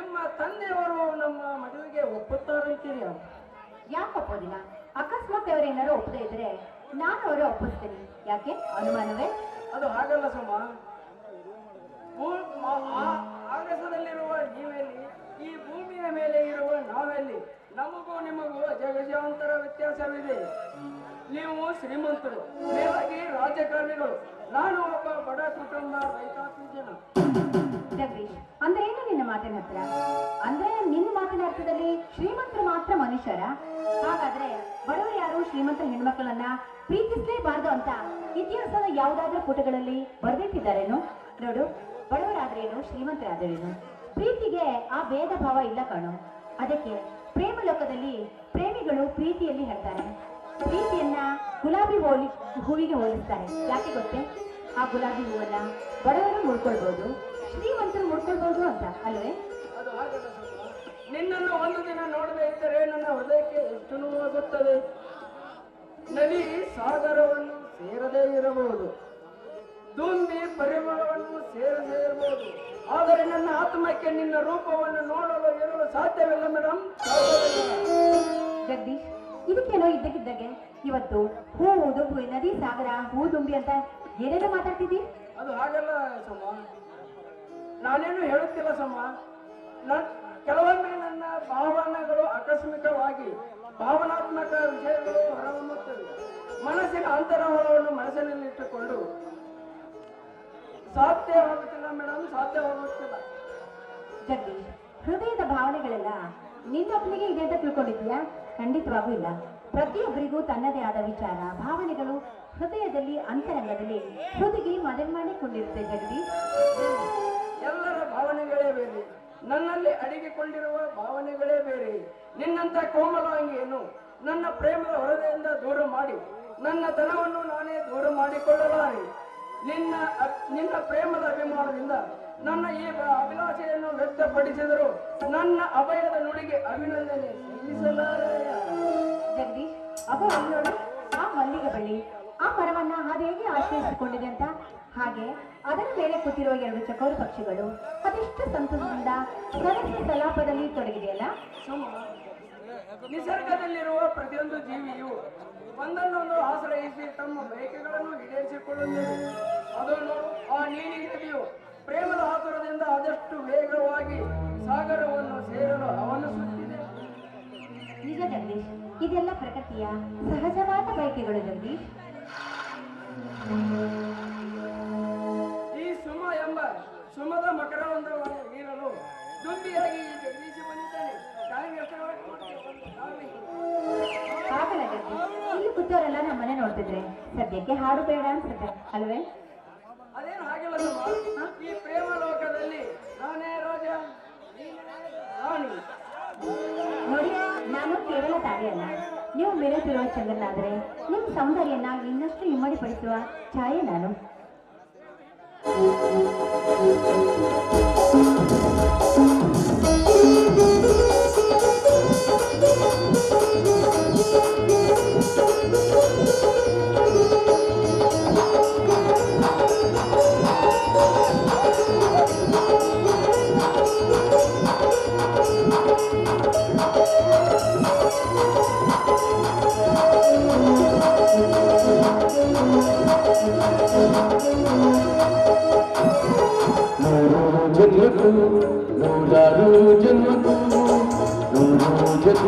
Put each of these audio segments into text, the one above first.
ನಿಮ್ಮ ತಂದೆಯವರು ನಮ್ಮ ಮದುವೆಗೆ ಒಪ್ಪುತ್ತಾರಂತೀರಿ ಯಾಕೆ ಒಪ್ಪೋದಿಲ್ಲ? ಅಕಸ್ಮಾತ್ ಅವರೇನಾರು ಒಪ್ಪದೇ ಇದ್ರೆ ನಾನು ಅವರು ಒಪ್ಪಿಸ್ತೀನಿ. ಯಾಕೆ? ಅನುಮಾನವೇ? ಅದು ಹಾಗಲ್ಲ ಸಮ. ಭೂ- ಆ- ನೀವೆಲ್ಲಿ ಈ ಭೂಮಿಯ ಮೇಲೆ ಇರುವ ನಾವೆಲ್ಲಿ? ನಮಗೂ ನಿಮಗೂ ಜಗಜಾಂತರ ವ್ಯತ್ಯಾಸವಿದೆ. ನೀವು ಶ್ರೀಮಂತರು ಮೇಲಾಗಿ ರಾಜಕಾರಣಿಗಳು, ನಾನು ಒಬ್ಬ ಬಡ ಕುಟುಂಬ ರೈತಾಪಿ ಜನ ಅಂದ್ರೆ ಏನು ನಿನ್ನ ಮಾತಿನ ಹತ್ರ? ಅಂದ್ರೆ ನಿನ್ನ ಮಾತಿನ ಅರ್ಥದಲ್ಲಿ ಶ್ರೀಮಂತರು ಮಾತ್ರ ಮನುಷ್ಯರ? ಹಾಗಾದ್ರೆ ಬಡವರು ಯಾರು ಶ್ರೀಮಂತರ ಹೆಣ್ಮಕ್ಳನ್ನ ಪ್ರೀತಿಸ್ಲೇಬಾರ್ದು ಅಂತ ಇತಿಹಾಸದ ಯಾವ್ದಾದ್ರೂ ಪುಟಗಳಲ್ಲಿ ಬರೆದಿಟ್ಟಿದ್ದಾರೇನು? ನೋಡು, ಬಡವರಾದ್ರೇನು, ಶ್ರೀಮಂತರಾದ್ರೇನು? ಪ್ರೀತಿಗೆ ಆ ಭೇದ ಭಾವ ಇಲ್ಲ ಕಾಣು. ಅದಕ್ಕೆ ಪ್ರೇಮ ಲೋಕದಲ್ಲಿ ಪ್ರೇಮಿಗಳು ಪ್ರೀತಿಯಲ್ಲಿ ಹೇಳ್ತಾರೆ. ಪ್ರೀತಿಯನ್ನ ಗುಲಾಬಿ ಹೋಲಿ ಹೂವಿಗೆ ಹೋಲಿಸ್ತಾರೆ. ಯಾಕೆ ಗೊತ್ತೇ? ಆ ಗುಲಾಬಿ ಹೂವನ್ನ ಬಡವರು ಮುಡ್ಕೊಳ್ಬಹುದು ಶ್ರೀಮಂತರು ಮುಡ್ಕೊಳ್ಬಹುದು ಅಂತ ಅಲ್ವೇ? ನಿನ್ನನ್ನು ಒಂದು ದಿನ ನೋಡದೆ ಇದ್ದರೆ ನನ್ನ ಹೃದಯಕ್ಕೆ ಎಷ್ಟು ನೋವಾಗುತ್ತದೆ ನದಿ ಸಾಗರವನ್ನು ಸೇರದೇ ಇರಬಹುದು. ದುಂಬಿ ಪರಿಮಳವನ್ನು ಸೇರದೇ ಇರಬಹುದು. ಆದರೆ ನನ್ನ ಆತ್ಮಕ್ಕೆ ನಿನ್ನ ರೂಪವನ್ನು ನೋಡಲು ಇರಲು ಸಾಧ್ಯವಿಲ್ಲ ಮೇಡಮ್ ಜಗದೀಶ್ ಇದಕ್ಕೇನೋ ಇದ್ದಕ್ಕಿದ್ದಾಗೆ ಇವತ್ತು ಹೂವು ದುಂಬು ನದಿ ಸಾಗರ ಹೂ ದುಂಬಿ ಅಂತ ಏನೇನೋ ಮಾತಾಡ್ತಿದ್ದಿ? ಅದು ಹಾಗಲ್ಲ ಸಮ. ನಾನೇನು ಹೇಳುತ್ತಿಲ್ಲ ಸಮ. ನನ್ ಕೆಲವೊಮ್ಮೆ ನನ್ನ ಭಾವನೆಗಳು ಆಕಸ್ಮಿಕವಾಗಿ ಭಾವನಾತ್ಮಕ ವಿಷಯಗಳು ಹೊರಹೊಮ್ಮುತ್ತವೆ. ಮನಸ್ಸಿನ ಅಂತರವನ್ನು ಮನಸ್ಸಿನಲ್ಲಿಟ್ಟುಕೊಂಡು ಸಾಧ್ಯವಾಗುತ್ತಿಲ್ಲ ಮೇಡಮ್ ಸಾಧ್ಯವಾಗುತ್ತಿಲ್ಲ ಜಗದೀಶ್ ಹೃದಯದ ಭಾವನೆಗಳೆಲ್ಲ ನಿನ್ನೊಬ್ಬನಿಗೆ ಇದೆ ಅಂತ ತಿಳ್ಕೊಂಡಿದ್ಯಾ ಖಂಡಿತವಾಗೂ ಇಲ್ಲ. ಪ್ರತಿಯೊಬ್ಬರಿಗೂ ತನ್ನದೇ ಆದ ವಿಚಾರ, ಭಾವನೆಗಳು ಹೃದಯದಲ್ಲಿ, ಅಂತರಂಗದಲ್ಲಿ ಹುದುಗಿ ಮನೆ ಮಾಡಿಕೊಂಡಿರುತ್ತೆ ಜಗದೀಶ್. ಎಲ್ಲರ ಭಾವನೆಗಳೇ ಬೇರೆ. ನನ್ನಲ್ಲಿ ಅಡಗಿಕೊಂಡಿರುವ ಭಾವನೆಗಳೇ ಬೇರೆ. ನಿನ್ನಂತ ಕೋಮಲಾಂಗಿಯನ್ನು ನನ್ನ ಪ್ರೇಮದ ಹೃದಯದಿಂದ ದೂರ ಮಾಡಿ, ನನ್ನ ಧನವನ್ನು ನಾನೇ ದೂರ ಮಾಡಿಕೊಳ್ಳಲಾರೆ ನಿನ್ನ ನಿನ್ನ ಪ್ರೇಮದ ಅಭಿಮಾನದಿಂದ ನನ್ನ ಈ ಅಭಿಲಾಷೆಯನ್ನು ವ್ಯಕ್ತಪಡಿಸಿದರು. ನನ್ನ ಅಭಯದ ನುಡಿಗೆ ಅಭಿನಂದನೆ ಸಲ್ಲಿಸಲಾರೆಯ ಜಗದೀಶ್ ಅದು ಅಲ್ಲಿ ನೋಡು ಆ ಮಲ್ಲಿಗೆ ಬಳ್ಳಿ ಆ ಮರವನ್ನ ಅದೇಗೆ ಆಶ್ರಯಿಸಿಕೊಂಡಿದೆ ಅಂತ? ಹಾಗೆ ಅದರ ಮೇಲೆ ಕೂತಿರುವ ಎರಡು ಚಕೋರ ಪಕ್ಷಿಗಳು ಅದೆಷ್ಟು ಸಂತಸದಿಂದ ಸದಸ್ಯ ಕಲಾಪದಲ್ಲಿ ತೊಡಗಿದೆಯಲ್ಲ? ನಿಸರ್ಗದಲ್ಲಿರುವ ಪ್ರತಿಯೊಂದು ಜೀವಿಯು ಒಂದನ್ನೊಂದು ಆಶ್ರಯಿಸಿ ತಮ್ಮ ಬಯಕೆಗಳನ್ನು ಈಡೇರಿಸಿಕೊಳ್ಳುತ್ತೇವೆ ಅದನ್ನು ಆ ನೀಲಿ ನದಿಯು ಪ್ರೇಮದ ಆತುರದಿಂದ ಆದಷ್ಟು ವೇಗವಾಗಿ ಸಾಗರವನ್ನು ಸೇರಲು ಅವನಿಸುತ್ತಿದೆ ನಿಜ ಜಗದೀಶ್ ಇದೆಲ್ಲ ಪ್ರಕೃತಿಯ ಸಹಜವಾದ ಬಯಕೆಗಳು ಜಗದೀಶ್. ಈ ಸುಮ ಎಂಬ ಸುಮದ ಮಕರವೊಂದವನ್ನು ನೀರಲು ದುಂಬಿಯಾಗಿ ಈ ಜಗದೀಶಿ ಬಂದಿದ್ದಾನೆ. ಆಗಲ್ಲ ಇಲ್ಲಿ ಕೂತವರೆಲ್ಲ ನಮ್ಮ ಮನೆ ನೋಡ್ತಿದ್ರೆ. ಸದ್ಯಕ್ಕೆ ಹಾಡು ಬೇಡ ಅನ್ಸುತ್ತೆ ಅಲ್ವೇ? ಅದೇನು ಹಾಗಿಲ್ಲ ಈ ಪ್ರೇಮ ಲೋಕದಲ್ಲಿ ನಾನೇ ರಾಜ ನೋಡಿ ನಾನು ಕೇವಲ ತಾಳಿಯಲ್ಲ ನೀವು ಮೆರೆತಿರುವ ಚಂದ್ರನಾದ್ರೆ ನಿಮ್ಮ ಸೌಂದರ್ಯನ ಇನ್ನಷ್ಟು ಇಮ್ಮಡಿಪಡಿಸುವ ಛಾಯೆ ನಾನು.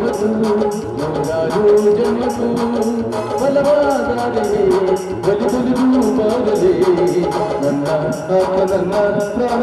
ನೂರು ಜನ್ಮಕ್ಕೂ ನೂರಾರು ಜನ್ಮಕ್ಕೂ ಬಲವಾದರೆ ಬಲಿ ಬಲಿದು ಬಾರದೆ ನನ್ನ ಆತ್ಮ ನನ್ನ ಪ್ರಾಣ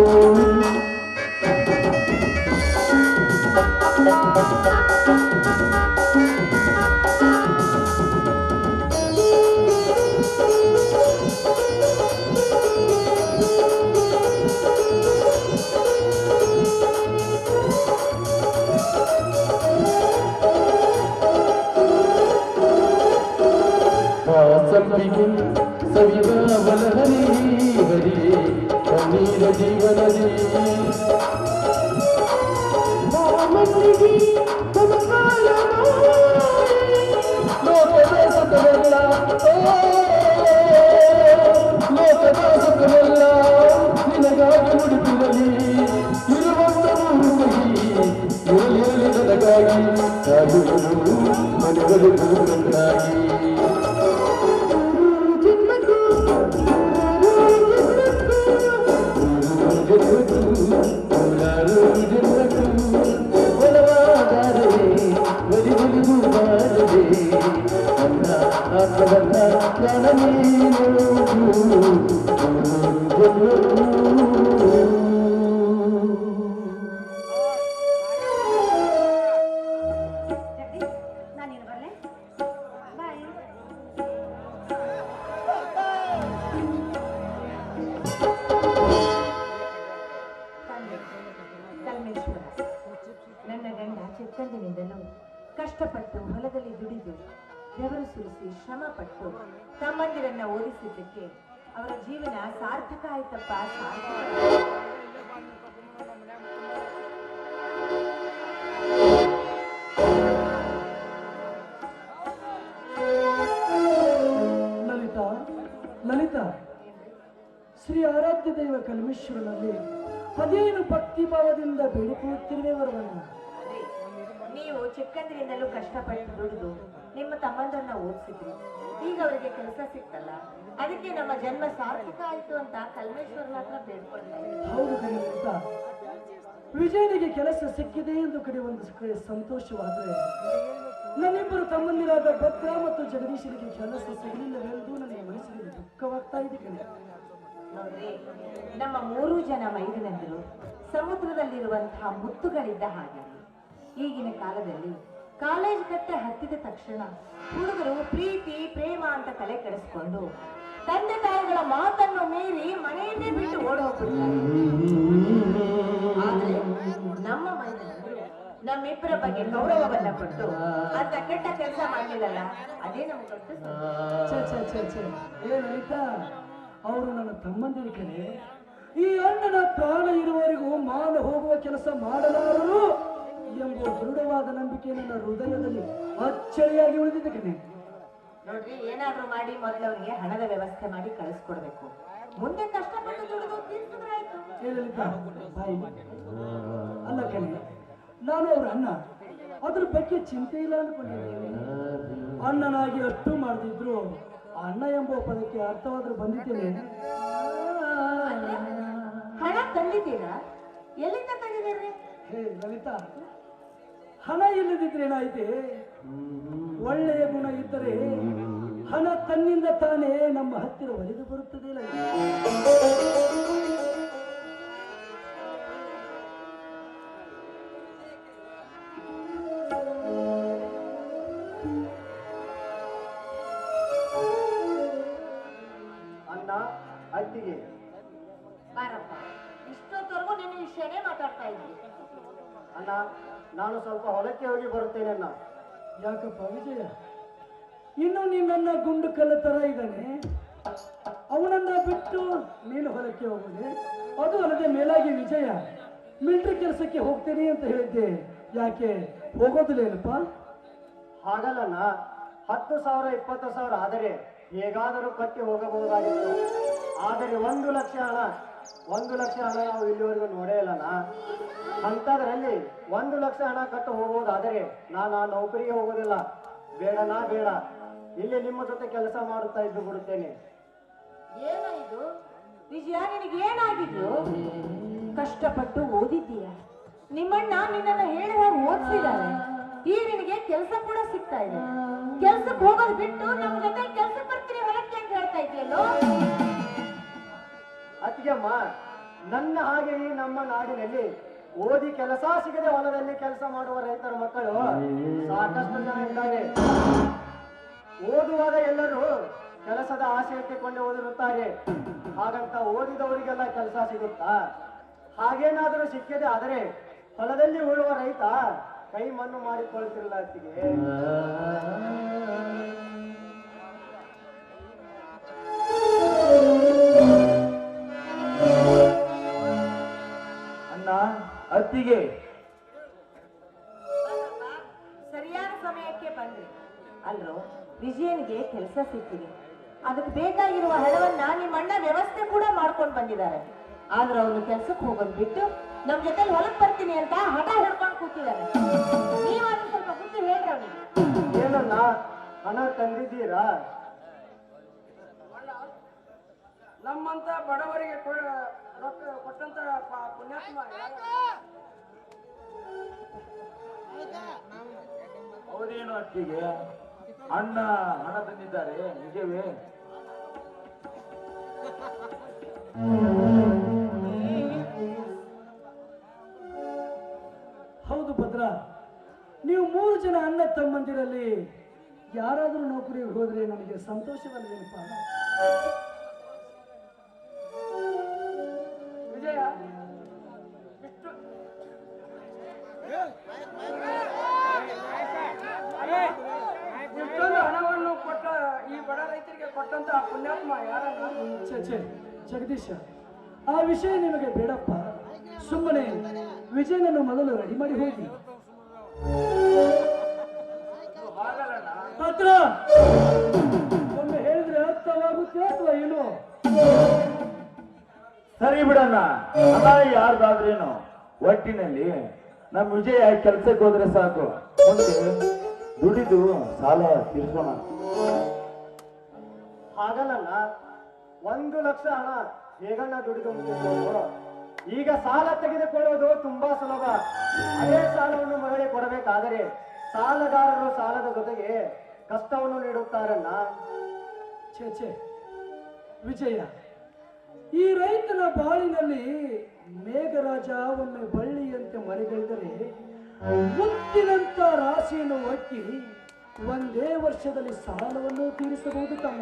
ಇರಲಿ ಇರಲಿ ನನಗಾಗಿ ಕಾಯುವುದು ಮನೆಗಳಿಗೆ ಕಣ್ಣಾಗಿ ಜಗದೀಶ್ ಕಷ್ಟಪಟ್ಟು ಹೊಲದಲ್ಲಿ ದುಡಿದು ಬೆವರು ಸುರಿಸಿ ಶ್ರಮ ಪಟ್ಟು ತಮ್ಮಂದಿರನ್ನ ಓದಿಸಿದ್ದಕ್ಕೆ ಅವರ ಜೀವನ ಸಾರ್ಥಕ ಆಯ್ತಪ್ಪ ಲಲಿತಾ ಲಲಿತಾ ಶ್ರೀ ಆರಾಧ್ಯ ದೈವ ಕಲ್ಮೇಶ್ವರನಲ್ಲಿ ಅದೇನು ಭಕ್ತಿ ಭಾವದಿಂದ ಬೇಡಿಕೊಳ್ಳುತ್ತಿರುವೆ ವರವನ್ನ ಅದೇ, ನೀವು ಚಿಕ್ಕಂದಿನಿಂದಲೂ ಕಷ್ಟಪಟ್ಟು ದುಡಿದು ನಿಮ್ಮ ತಮ್ಮಂದನ್ನ ಓದಿಸಿದ್ರಿ. ಈಗ ಅವರಿಗೆ ಕೆಲಸ ಸಿಕ್ತಲ್ಲ ಅದಕ್ಕೆ ನಮ್ಮ ಜನ್ಮ ಸಾರ್ಥಕ ಆಯ್ತು ಅಂತ ಕಲ್ಮೇಶ್ವರನ ಹತ್ರ. ಹೌದು ವಿಜಯನಿಗೆ ಕೆಲಸ ಸಿಕ್ಕಿದೆ ಎಂದು ಕಡೆ ಒಂದು ಕಡೆ ಸಂತೋಷವಾದರೆ ನನ್ನಿಬ್ಬರು ತಮ್ಮಂದಿರಾದ ಭದ್ರ ಮತ್ತು ಜಗದೀಶರಿಗೆ ಕೆಲಸ ಸಿಗಲಿಲ್ಲವೆಂದು ನನಗೆ ಮನಸ್ಸಿನಲ್ಲಿ ದುಃಖವಾಗ್ತಾ ಇದೆ ಕಣೆ. ನೋಡ್ರಿ ನಮ್ಮ ಮೂರು ಜನ ಮೈದಿನಂದರು ಸಮುದ್ರದಲ್ಲಿರುವಂತಹ ಮುತ್ತುಗಳಿದ್ದ ಹಾಗೆ. ಈಗಿನ ಕಾಲದಲ್ಲಿ ಕಾಲೇಜ್ ಕಟ್ಟೆ ಹತ್ತಿದ ತಕ್ಷಣ ಹುಡುಗರು ಪ್ರೀತಿ, ಪ್ರೇಮ ಅಂತ ತಲೆ ಕೆಡಿಸ್ಕೊಂಡು ತಂದೆ ತಾಯಿಗಳ ಮಾತನ್ನು ಮೀರಿ ಮನೆಯನ್ನೇ ಬಿಟ್ಟು ಓಡೋಗ್ಬಿಡ್ತಾರೆ ಆದ್ರೆ ನಮ್ಮ ಮನೆಯಲ್ಲಿ ನಮ್ಮಿಬ್ಬರ ಬಗ್ಗೆ ಗೌರವವನ್ನ ಕೊಟ್ಟು ಅಂತ ಕೆಟ್ಟ ಕೆಲಸ ಮಾಡಲಿಲ್ಲಲ್ಲ, ಅದೇ ನಮ್ಗೆ ಅವರು ನನ್ನ ತಮ್ಮಂದಿರ ಕಡೆ ಈ ಅಣ್ಣನ ಪ್ರಾಣ ಇರುವವರೆಗೂ ಮಾನ ಹೋಗುವ ಕೆಲಸ ಮಾಡಲಾರರು ಎಂಬ ದೃಢವಾದ ನಂಬಿಕೆ ನನ್ನ ಹೃದಯದಲ್ಲಿ ಅಚ್ಚಳಿಯಾಗಿ ಉಳಿದಿತ್ತು ಕಣೆ ನೋಡ್ರಿ ಏನಾದ್ರೂ ಮಾಡಿ ಮೊದಲು ಅವ್ರಿಗೆ ಹಣದ ವ್ಯವಸ್ಥೆ ಮಾಡಿ ಕಳಿಸ್ಕೊಡ್ಬೇಕು. ಮುಂದೆ ಕಷ್ಟಪಟ್ಟು ದುಡಿದು ಅಲ್ಲ ಕಣೆ ನಾನು ಅವ್ರ ಅಣ್ಣ. ಅದ್ರ ಬಗ್ಗೆ ಚಿಂತೆ ಇಲ್ಲ ಅನ್ಕೊಂಡಿದ್ದೀನಿ ಅಣ್ಣನಾಗಿ ಅಷ್ಟು ಮಾಡ್ತಿದ್ರು ಅಣ್ಣ ಎಂಬ ಪದಕ್ಕೆ ಅರ್ಥವಾದ್ರೂ ಬಂದಿದ್ದೇನೆ. ಹಣ ತಂದಿದ್ದೀರಾ? ಎಲ್ಲಿಂದ ತಂದಿದ್ದೀರಿ? ಹೇ ಲಲಿತಾ ಹಣ ಇಲ್ಲದಿದ್ರೆ ಏನಾಯ್ತೆ? ಒಳ್ಳೆಯ ಗುಣ ಇದ್ದರೆ ಹಣ ತನ್ನಿಂದ ತಾನೇ ನಮ್ಮ ಹತ್ತಿರ ಒಲಿದು ಬರುತ್ತದೆ ಅಣ್ಣ ಅತ್ತಿಗೆ. ಬಾರಪ್ಪ ಇಷ್ಟೊತ್ತವರೆಗೂ ನಿನ್ನ ವಿಷಯನೇ ಮಾತಾಡ್ತಾ ಇದ್ದೀನಿ. ಅಣ್ಣ ನಾನು ಸ್ವಲ್ಪ ಹೊಲಕ್ಕೆ ಹೋಗಿ ಬರುತ್ತೇನೆ ಅಣ್ಣ. ಯಾಕಪ್ಪ ವಿಜಯ? ಇನ್ನು ನಿನ್ನ ಗುಂಡು ಕಲ್ಲು ತರ ಇದ್ದಾನೆ. ಅವನನ್ನ ಬಿಟ್ಟು ನೀನು ಹೊಲಕ್ಕೆ ಹೋಗುದೆ ಅದು ಅಲ್ಲದೆ ಮೇಲಾಗಿ ವಿಜಯ ಮಿಲಿಟರಿ ಕೆಲಸಕ್ಕೆ ಹೋಗ್ತೇನೆ ಅಂತ ಹೇಳಿದ್ದೆ. ಯಾಕೆ? ಹೋಗೋದಿಲ್ಲೇನಪ್ಪ ಹಾಗಲ್ಲಣ್ಣ ಹತ್ತು ಸಾವಿರ ಇಪ್ಪತ್ತು ಸಾವಿರ ಆದರೆ ಹೇಗಾದರೂ ಕಟ್ಟಿ ಹೋಗಬಹುದಾಗಿತ್ತು. ಆದರೆ ಒಂದು ಲಕ್ಷ ಹಣ ಒಂದು ಲಕ್ಷ ಹಣ ನಾವು ಇಲ್ಲಿವರೆಗೂ ನೋಡೇ ಇಲ್ಲನ ಅಂಥದ್ರಲ್ಲಿ ಒಂದು ಲಕ್ಷ ಹಣ ಕಟ್ಟು ಹೋಗುವುದಾದರೆ ನಾನು ಆ ನೌಕರಿಗೆ ಹೋಗೋದಿಲ್ಲ. ಬೇಡನಾ, ಬೇಡ. ಇಲ್ಲಿ ನಿಮ್ಮ ಜೊತೆ ಕೆಲಸ ಮಾಡುತ್ತಾ ಇದ್ದು ಬಿಡುತ್ತೇನೆ. ಏನಾಯ್ತು ವಿಜಯ, ನಿನಗೆ ಏನಾಗಿದ್ದು ಕಷ್ಟಪಟ್ಟು ಓದಿದ್ದೀಯ. ನಿಮ್ಮಣ್ಣ ನಿನ್ನನ್ನ ಹೇಳುವಾಗ ಓದಿಸಿದ್ದಾರೆ. ಈ ನಿನಗೆ ಕೆಲಸ ಕೂಡ ಸಿಗ್ತಾ ಇದೆ. ಕೆಲ್ಸಕ್ಕೆ ಹೋಗೋದು ಬಿಟ್ಟು ನಮ್ಮ ಜೊತೆ ಕೆಲಸ ಬರ್ತೀನಿ ಹೊರಕ್ಕೆ ಅಂತ ಹೇಳ್ತಾ ಇದೆಯಲ್ಲೋ? ಅತ್ತಿಗೆಮ್ಮ ನನ್ನ ಹಾಗೆ ಈ ನಮ್ಮ ನಾಡಿನಲ್ಲಿ ಓದಿ ಕೆಲಸ ಸಿಗದೆ ಹೊಲದಲ್ಲಿ ಕೆಲಸ ಮಾಡುವ ರೈತರ ಮಕ್ಕಳು ಸಾಕಷ್ಟು ಜನ ಇದ್ದಾರೆ. ಓದುವಾಗ ಎಲ್ಲರೂ ಕೆಲಸದ ಆಸೆ ಇಟ್ಟುಕೊಂಡು ಓದಿರುತ್ತಾರೆ. ಹಾಗಂತ ಓದಿದವರಿಗೆಲ್ಲ ಕೆಲಸ ಸಿಗುತ್ತಾ? ಹಾಗೇನಾದರೂ ಸಿಕ್ಕದೆ ಆದರೆ ಹೊಲದಲ್ಲಿ ಉಳುವ ರೈತ ಕೈ ಮಣ್ಣು ಮಾಡಿಕೊಳ್ತಿರಲ್ಲ ಅತ್ತಿಗೆ. ಅತ್ತಿಗೆ. ಸರಿಯಾದ ಸಮಯಕ್ಕೆ ಬಂದ್ರಿ ಅಲ್ರೋ ವಿಜಯನ್ಗೆ ಕೆಲಸ ಸಿಕ್ಕಿದೆ. ಅದಕ್ಕೆ ಬೇಕಾಗಿರುವ ಹಣವನ್ನ ನಿಮ್ಮ ಅಣ್ಣ ವ್ಯವಸ್ಥೆ ಕೂಡ ಮಾಡ್ಕೊಂಡು ಬಂದಿದ್ದಾರೆ. ಆದ್ರೆ ಅವನು ಕೆಲ್ಸಕ್ಕೆ ಹೋಗೋದು ಬಿಟ್ಟು ನಮ್ ಜೊತೆ ಹೊಲಕ್ ಬರ್ತೀನಿ ಅಂತ ಹಠ ಹಿಡ್ಕೊಂಡು ಕೂತಿದ್ದಾರೆ ನೀವಾದ್ರೂ ಸ್ವಲ್ಪ ಬುದ್ಧಿ ಹೇಳ್ರಿ ಅವನಿಗೆ. ಏನನ್ನ ಹಣ ತಂದಿದ್ದೀರಾ? ನಮ್ಮಂತ ಬಡವರಿಗೆ ಕೊಡ- ರೊಕ್ಕ ಕೊಟ್ಟಂತ ಪ- ಪುಣ್ಯಾತ್ಮ ಯಾರು? ಅಣ್ಣ ಹಣ ತಂದಿದ್ದಾರೆ. ನಿಜವೇ? ಹೌದು ಭದ್ರ, ನೀವು ಮೂರು ಜನ ಅಣ್ಣ ತಮ್ಮಂದಿರಲ್ಲಿ ಯಾರಾದರೂ ನೌಕರಿಗೆ ಹೋದ್ರೆ ನನಗೆ ಸಂತೋಷವಲ್ವೇನಪ್ಪ? ಜಗದೀಶ ಆ ವಿಷಯ ನಿಮಗೆ ಬೇಡಪ್ಪ. ಸುಮ್ಮನೆ ವಿಜಯನನ್ನು ಮೊದಲು ರೆಡಿ ಮಾಡಿ ಹೋಗಿ. ಪತ್ರ! ಒಮ್ಮೆ ಹೇಳಿದ್ರೆ ಅರ್ಥವಾಗುತ್ತೆ ಅಥವಾ ಏನು? ಸರಿ ಬಿಡಣ್ಣ. ಯಾರ್ದಾದ್ರೇನು ಒಟ್ಟಿನಲ್ಲಿ ನಮ್ಮ ವಿಜಯ ಕೆಲ್ಸಕ್ಕೆ ಹೋದ್ರೆ ಸಾಕು. ಮುಂದೆ ದುಡಿದು ಸಾಲ ತೀರ್ಸೋಣ. ಹಾಗಲ್ಲ ಒಂದು ಲಕ್ಷ ಹಣ ಹೇಗಣ್ಣ ದುಡಿದು ಈಗ ಸಾಲ ತೆಗೆದುಕೊಳ್ಳುವುದು ತುಂಬಾ ಸುಲಭ. ಅದೇ ಸಾಲವನ್ನು ಮರಳಿ ಕೊಡಬೇಕಾದರೆ ಸಾಲಗಾರರು ಸಾಲದ ಜೊತೆಗೆ ಕಷ್ಟವನ್ನು ನೀಡುತ್ತಾರಲ್ಲ. ಛೇ ಛೇ, ವಿಜಯ, ಈ ರೈತನ ಬಾಳಿನಲ್ಲಿ ಮೇಘರಾಜ ಒಮ್ಮೆ ಬಳ್ಳಿಯಂತೆ ಮರೆಗಳಿದರೆ ಮುತ್ತಿನಂತ ರಾಶಿಯನ್ನು ಒಕ್ಕಿ ಒಂದೇ ವರ್ಷದಲ್ಲಿ ಸಾಲವನ್ನು ತೀರಿಸಬಹುದು ತಮ್ಮ.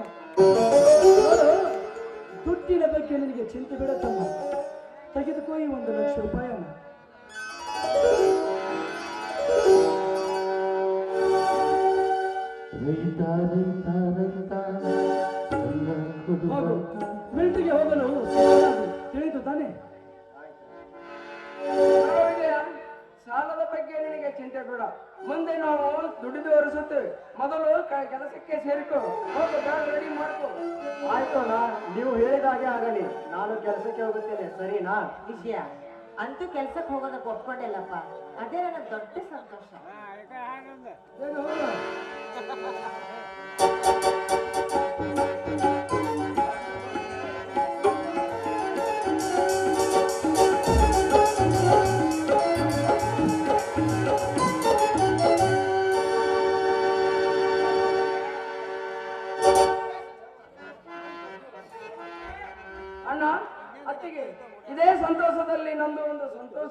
ದುಡ್ಡಿನ ಬಗ್ಗೆ ನಿನಗೆ ಚಿಂತೆ ಬೇಡ ತಮ್ಮ. ತೆಗೆದುಕೋ ಈ ಒಂದು ಲಕ್ಷ ರೂಪಾಯಿಯನ್ನ ಮಿಲ್ಟಿಗೆ ಹೋಗಲು. ತಿಳಿದು ತಾನೆ. ಸಾಲದ ಬಗ್ಗೆ ನಿನಗೆ ಚಿಂತೆ ಬೇಡ. ಮುಂದೆ ನಾವು ದುಡಿದು ಒರೆಸುತ್ತೇವೆ ಮೊದಲು ಕ- ಕೆಲಸಕ್ಕೆ ಸೇರಿಕೊಂಡು ಹೋಗು ಬ್ಯಾಗ್ ರೆಡಿ ಮಾಡ್ಕೋ. ಆಯ್ತು ಅಣ್ಣ ನೀವು ಹೇಳಿದ ಹಾಗೆ ಆಗಲಿ. ನಾನು ಕೆಲಸಕ್ಕೆ ಹೋಗುತ್ತೇನೆ ಸರಿನಾ? ವಿಜಯ ಅಂತೂ ಕೆಲ್ಸಕ್ಕೆ ಹೋಗೋದಕ್ಕೆ ಒಪ್ಕೊಂಡಿಲ್ಲಪ್ಪ. ಅದೇ ನನಗೆ ದೊಡ್ಡ ಸಂತೋಷ.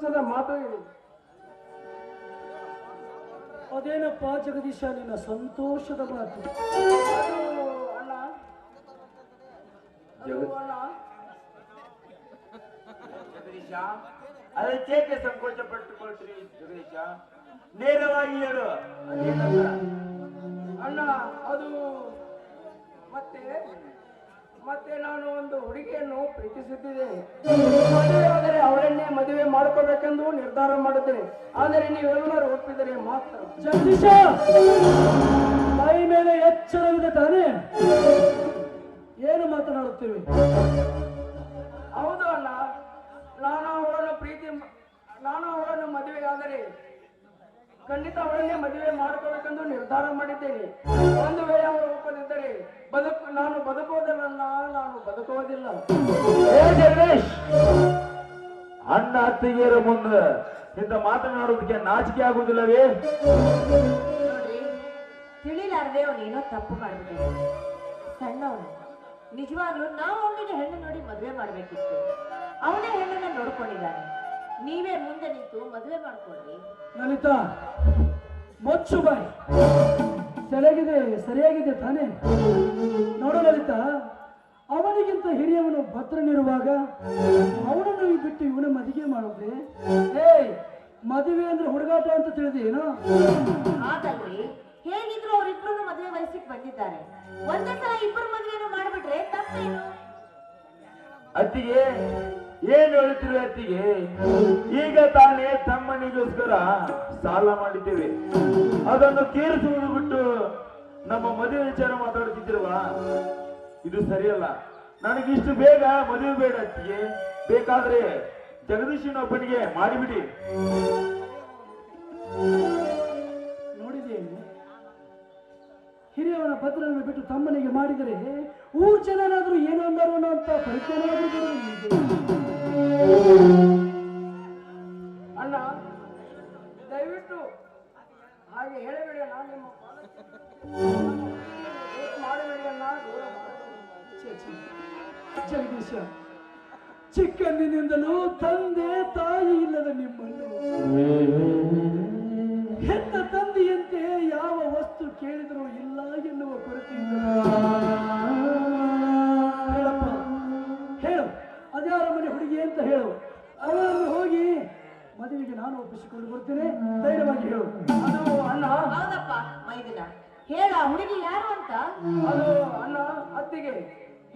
ಒಂದು ಸಂತೋಷದ ಮಾತು ಹೇಳಿ. ಅದೇನಪ್ಪ ಜಗದೀಶ ನಿನ್ನ ಸಂತೋಷದ ಮಾತು? ಅಣ್ಣ. ಅದು ಅಣ್ಣ. ಜಗದೀಶ ಅದಕ್ಕೆ ಸಂಕೋಚ ಪಟ್ಟುಕೊಳ್ತೀರಿ ಜಗದೀಶ. ನೇರವಾಗಿ ಹೇಳು. ಅಣ್ಣ ಅದು ಮತ್ತೆ ಮತ್ತೆ ನಾನು ಒಂದು ಹುಡುಗಿಯನ್ನು ಪ್ರೀತಿಸುತ್ತಿದ್ದೇನೆ ಮದುವೆ ಆದರೆ ಅವಳನ್ನೇ ಮದುವೆ ಮಾಡ್ಕೋಬೇಕೆಂದು ನಿರ್ಧಾರ ಮಾಡುತ್ತೇನೆ ಆದರೆ ನೀವೆಲ್ಲರೂ ಒಪ್ಪಿದರೆ ಮಾತ್ರ. ಜಗದೀಶ! ಬಾಯಿ ಮೇಲೆ ಎಚ್ಚರವಿದೆ ತಾನೇ? ಏನು ಮಾತನಾಡುತ್ತೇವೆ ಹೌದು ಅಣ್ಣ. ನಾನು ಅವಳನ್ನು ಪ್ರೀತಿ ನಾನು ಅವಳನ್ನು ಮದುವೆಯಾದರೆ ಆದರೆ ಖಂಡಿತ ಅವಳನ್ನೇ ಮದುವೆ ಮಾಡ್ಕೋಬೇಕೆಂದು ನಿರ್ಧಾರ ಮಾಡಿದ್ದೇನೆ. ಒಂದು ವೇಳೆ ಅವರು ಒಪ್ಪದಿದ್ದರೆ ಬದುಕು, ನಾನು ಬದುಕುವುದಿಲ್ಲ ನಾನು ಬದುಕುವುದಿಲ್ಲ. ಏ ಜಗದೀಶ್! ಅಣ್ಣ, ಅತ್ತಿಗೆಯರ ಮುಂದೆ ಇಂತ ಮಾತನಾಡೋದಕ್ಕೆ ನಾಚಿಕೆ ಆಗುವುದಿಲ್ಲವೇ? ನೋಡ್ರಿ, ತಿಳಿಲಾರದೆ ಅವನೇನೋ ತಪ್ಪು ಮಾಡ್ಬಿಟ್ಟಿದ್ದ ಸಣ್ಣವನು. ನಿಜವಾಗ್ಲೂ ನಾವು ಅವನಿಗೆ ಹೆಣ್ಣು ನೋಡಿ ಮದುವೆ ಮಾಡ್ಬೇಕಿತ್ತು. ಅವನೇ ಹೆಣ್ಣನ್ನ ನೋಡ್ಕೊಂಡಿದ್ದಾನೆ. ನೀವೇ ಮುಂದೆ ನಿಂತು ಮದುವೆ ಮಾಡ್ಕೊಳ್ಳಿ. ಲಲಿತಾ ಮೊಚ್ಚು ಬಾಯಿ. ಸರಿಯಾಗಿದೆ ಸರಿಯಾಗಿದೆ ತಾನೇ? ನೋಡು ಲಲಿತಾ ಅವನಿಗಿಂತ ಹಿರಿಯವನು ಭದ್ರನಿರುವಾಗ ಅವನನ್ನು ಬಿಟ್ಟು ಇವನ ಮದುವೆ ಮಾಡೋದ್ರಿ? ಏಯ್ ಮದುವೆ ಅಂದ್ರೆ ಹುಡುಗಾಟ ಅಂತ ತಿಳಿದೇನೋ ಹಾಗಲ್ರಿ ಹೇಗಿದ್ರು ಅವರಿಬ್ರು ಮದುವೆ ವಯಸ್ಸಿಗೆ ಬಂದಿದ್ದಾರೆ. ಒಂದೇ ಸಲ ಇಬ್ಬರು ಮದುವೆನೂ ಮಾಡಿಬಿಟ್ರೆ ತಪ್ಪೇನು? ಅತ್ತಿಗೆ ಏನ್ ಹೇಳ್ತಿರು ಅತ್ತಿಗೆ ಈಗ ತಾನೇ ತಮ್ಮನಿಗೋಸ್ಕರ ಸಾಲ ಮಾಡಿದ್ದೇವೆ. ಅದನ್ನು ತೀರಿಸುವುದು ಬಿಟ್ಟು ನಮ್ಮ ಮದುವೆ ವಿಚಾರ ಮಾತಾಡ್ತಿದ್ದಿರಲ್ಲ ಇದು ಸರಿಯಲ್ಲ. ನನಗಿಷ್ಟು ಬೇಗ ಮದುವೆ ಬೇಡ ಅತ್ತಿಗೆ. ಬೇಕಾದ್ರೆ ಜಗದೀಶನೊಬ್ಬನಿಗೆ ಮಾಡಿಬಿಡಿ. ನೋಡಿದೆ. ಹಿರಿಯವರ ಪತ್ರವನ್ನು ಬಿಟ್ಟು ತಮ್ಮನಿಗೆ ಮಾಡಿದರೆ ಊರ್ ಜನರಾದ್ರೂ ಏನು ಅಂದರು ಅಂತ ಬರುವುದಿದೆ. ಅಣ್ಣ, ದಯವಿಟ್ಟು ಹಾಗೆ ಹೇಳಬೇಡಿ ಅಣ್ಣ, ನಿಮ್ಮ ಮಾಡಬೇಡಿ ಅಣ್ಣ. ಜಗದೀಶ ಚಿಕ್ಕಂದಿನಿಂದಲೂ ತಂದೆ ತಾಯಿ ಇಲ್ಲದ ನಿಮ್ಮನ್ನು ಹೆತ್ತ ತಂದೆಯಂತೆ ಯಾವ ವಸ್ತು ಕೇಳಿದರೂ ಇಲ್ಲ ಎನ್ನುವ ಕೊರತೆಯಿಂದ ಅಂತ ಹೇಳು. ಅವಳನ್ನು ಹೋಗಿ ಮದುವೆಗೆ ನಾನು ಒಪ್ಪಿಸಿಕೊಂಡು ಬರ್ತೇನೆ. ಧೈರ್ಯವಾಗಿ ಹೇಳು. ಅದು ಅಣ್ಣ. ಹೌದಪ್ಪ ಮೈದಿನ. ಹೇಳ ಹುಡುಗಿ ಯಾರು ಅಂತ? ಅದು ಅಣ್ಣ ಅತ್ತಿಗೆ.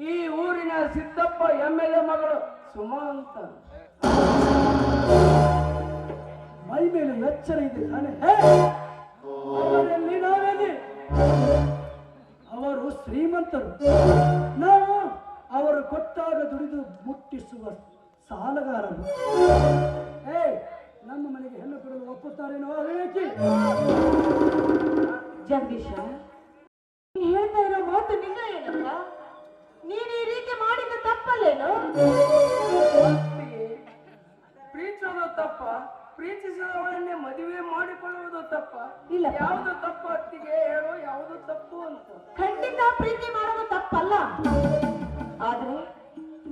ಈ ಊರಿನ ಸಿದ್ದಪ್ಪ ಎಂ ಎಲ್ ಎ ಮಗಳು ಸುಮಾ ಅಂತ ಮೈ ಮೇಲೆ ಎಚ್ಚರ ಇದೆ ಅವರಲ್ಲಿ ಅವರು ಶ್ರೀಮಂತರು. ನಾವು ಅವರು ಕೊಟ್ಟಾಗ ದುಡಿದು ಮುಟ್ಟಿಸುವ ಸಾಲಗಾರರು ಏ ನಮ್ಮ ಮನೆಗೆ ಹೆಣ್ಣು ಕೊಡಲು ಒಪ್ಪುತ್ತಾರೇನೋ ಅವೇಕಿ ಜಗದೀಶ ನೀನ್ ಹೇಳ್ತಾ ಇರೋ ಮಾತು ನಿಜ ಏನಪ್ಪ? ನೀನ್ ಈ ರೀತಿ ಮಾಡಿದ ತಪ್ಪಲ್ಲೇನು? ಪ್ರೀತಿಸೋದು ತಪ್ಪ. ಪ್ರೀತಿಸಿದವಳನ್ನೇ ಮದುವೆ ಮಾಡಿಕೊಳ್ಳುವುದು ತಪ್ಪ. ಇಲ್ಲ. ಯಾವುದು ತಪ್ಪು ಅತ್ತಿಗೆ ಹೇಳು ಯಾವುದು ತಪ್ಪು ಅಂತ. ಖಂಡಿತ ಪ್ರೀತಿ ಮಾಡೋದು ತಪ್ಪಲ್ಲ. ಆದ್ರೆ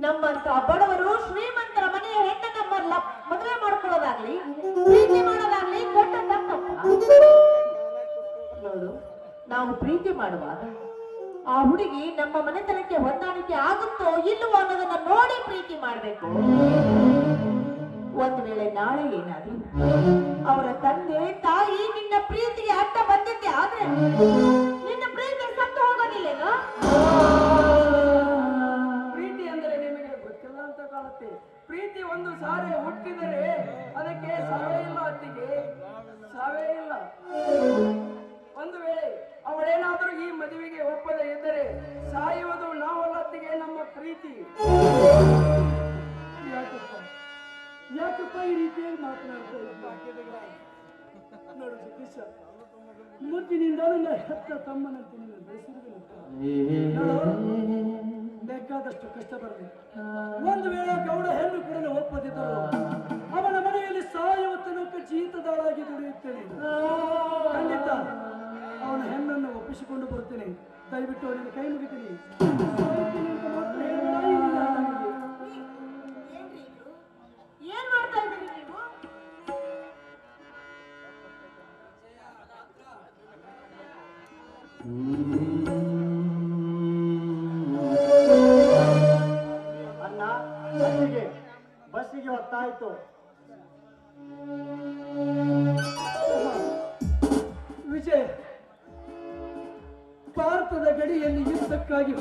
ನಮ್ಮಂತ ಬಡವರು ಶ್ರೀಮಂತರ ಮನೆಯ ಲಪ್ ಮದುವೆ ಮಾಡ್ಕೊಳ್ಳೋದಾಗ್ಲಿ, ಪ್ರೀತಿ ಮಾಡೋದಾಗ್ಲಿ ದೊಡ್ಡ ನೋಡು, ನಾವು ಪ್ರೀತಿ ಮಾಡುವಾಗ ಆ ಹುಡುಗಿ ನಮ್ಮ ಮನೆತನಕ್ಕೆ ಹೊಂದಾಣಿಕೆ ಆಗುತ್ತೋ ಇಲ್ಲವೋ ಅನ್ನೋದನ್ನ ನೋಡಿ ಪ್ರೀತಿ ಮಾಡಬೇಕು. ಒಂದ್ ವೇಳೆ ನಾಳೆ ಏನಾದ್ರು ಅವರ ತಂದೆ, ತಾಯಿ ನಿನ್ನ ಪ್ರೀತಿಗೆ ಅರ್ಥ ಬಂದಿದ್ದೆ ಆದ್ರೆ ಒಂದು ಸಾರೆ ಹುಟ್ಟಿದರೆ ಅದಕ್ಕೆ ಸಾವೇ ಇಲ್ಲ ಅತ್ತಿಗೆ. ಸಾವೇ ಇಲ್ಲ. ಒಂದು ವೇಳೆ ಅವಳೇನಾದರೂ ಈ ಮದುವೆಗೆ ಒಪ್ಪದೆ ಇದ್ದರೆ ಸಾಯುವುದು ನಾವಲ್ಲ ಅತ್ತಿಗೆ ನಮ್ಮ ಪ್ರೀತಿ. ಯಾಕಪ್ಪ? ಯಾಕಪ್ಪ ಈ ರೀತಿಯಾಗಿ ಮಾತನಾಡ್ತಾ? ನೋಡು ನನ್ನ ಹೆತ್ತ ತಮ್ಮನಂತೆ ನಿನ್ನ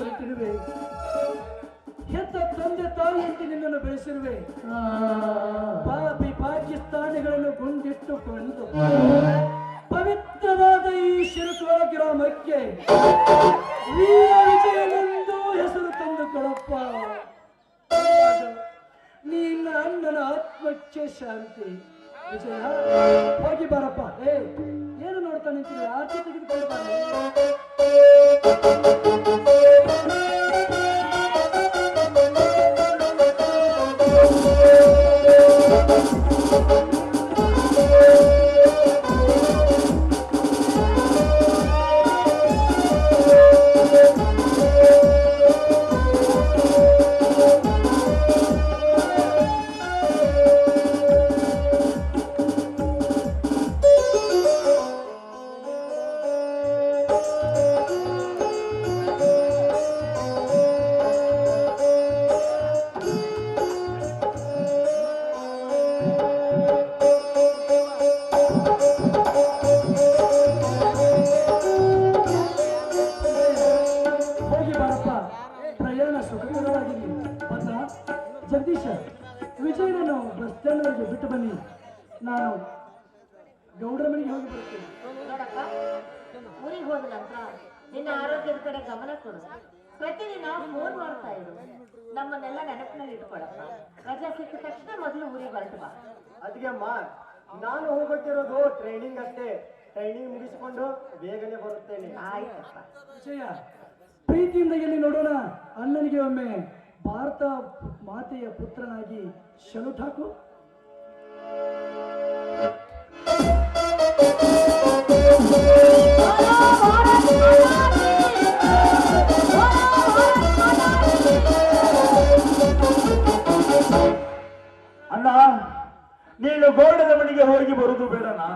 ಹೊರಟಿರುವೆ ಹೆತ್ತ ತಂದೆ ತಾಯಿಯಂತೆ ನಿನ್ನನ್ನು ಬೆಳೆಸಿರುವೆ. ಪಾಪಿ ಪಾಕಿಸ್ತಾನಿಗಳನ್ನು ಗುಂಡಿಟ್ಟುಕೊಂಡು ಪವಿತ್ರವಾದ ಈ ಶಿರುಕುಳ ಗ್ರಾಮಕ್ಕೆ ವೀರ ವಿಜಯನೆಂದು ಹೆಸರು ತಂದುಕೊಳಪ್ಪ ನಿನ್ನ ಅಣ್ಣನ ಆತ್ಮಕ್ಕೆ ಶಾಂತಿ. ವಿಜಯ ಹೋಗಿ ಬರಪ್ಪ. ಏ. ಏನು ನೋಡ್ತಾ ನಿಂತಿದೆ ಆಚೆ ಗಮನ ಕೊಡು ಪ್ರತಿದಿನ ಫೋನ್ ಮಾಡ್ತಾ ಇರು. ನಮ್ಮನ್ನೆಲ್ಲ ನೆನಪಿನಲ್ಲಿ ಇಟ್ಕೊಳಪ್ಪ. ರಜಾ ಸಿಕ್ಕ ತಕ್ಷಣ ಮೊದಲು ಊರಿಗೆ ಹೊರಟು ಬಾ. ಅದಕ್ಕೆ ಅಮ್ಮ ನಾನು ಹೋಗುತ್ತಿರೋದು ಟ್ರೈನಿಂಗ್ ಅಷ್ಟೇ. ಟ್ರೈನಿಂಗ್ ಮುಗಿಸ್ಕೊಂಡು ಬೇಗನೆ ಬರುತ್ತೇನೆ. ಆಯ್ತಪ್ಪ. ವಿಜಯ ಪ್ರೀತಿಯಿಂದ ಎಲ್ಲಿ ನೋಡೋಣ? ಅಣ್ಣನಿಗೆ ಒಮ್ಮೆ ಭಾರತ ಮಾತೆಯ ಪುತ್ರನಾಗಿ ಶಲುಟ್ ಹಾಕು ಅಣ್ಣ ನೀನು ಗೌಡನ ಮನೆಗೆ ಹೋಗಿ ಬರುವುದು ಬೇಡನಾ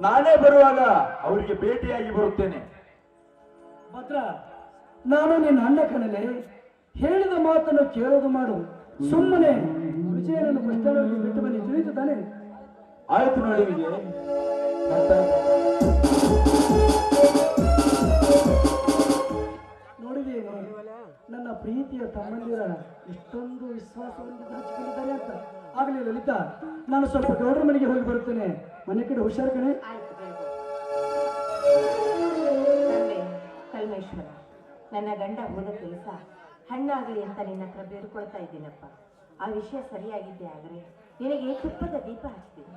ನಾನೇ ಬರುವಾಗ ಅವರಿಗೆ ಭೇಟಿಯಾಗಿ ಬರುತ್ತೇನೆ. ಭದ್ರ ನಾನು ನಿನ್ನ ಅಣ್ಣ ಕಣಲೆ. ಹೇಳಿದ ಮಾತನ್ನು ಕೇಳೋದು ಮಾಡು. ಸುಮ್ಮನೆ ವಿಜಯನನ್ನು ಸ್ಟ್ಯಾಂಡ್ವರೆಗೆ ಬಿಟ್ಟು ಬನ್ನಿ. ತಿಳಿತು ತಾನೆ. ಆಯ್ತು ನೋಡಿ ವಿಜಯ್. ನೋಡಿದೆ ನನ್ನ ಪ್ರೀತಿಯ ತಮ್ಮಂದಿರ ಇಷ್ಟೊಂದು ವಿಶ್ವಾಸವನ್ನು ಹಂಚಿಕೊಂಡಿದ್ದಾರೆ ಅಂತ. ಆಗಲಿ ಲಲಿತಾ, ನಾನು ಸ್ವಲ್ಪ ಗೌಡರ ಮನೆಗೆ ಹೋಗಿ ಬರುತ್ತೇನೆ. ಮನೆ ಕಡೆ ಹುಷಾರ್ ಕಣೆ? ಕಲ್ಮೇಶ್ವರ, ನನ್ನ ಗಂಡ ಹೋದ ಕೆಲಸ ಹಣ್ಣಾಗಲಿ ಅಂತ ನಿನ್ನ ಹತ್ರ ಬೇಡ್ಕೊಳ್ತಾ ಇದ್ದೀನಪ್ಪ. ಆ ವಿಷಯ ಸರಿಯಾಗಿದ್ದೆ ಆದರೆ ನಿನಗೆ ತುಪ್ಪದ ದೀಪ ಹಚ್ತೀನಿ.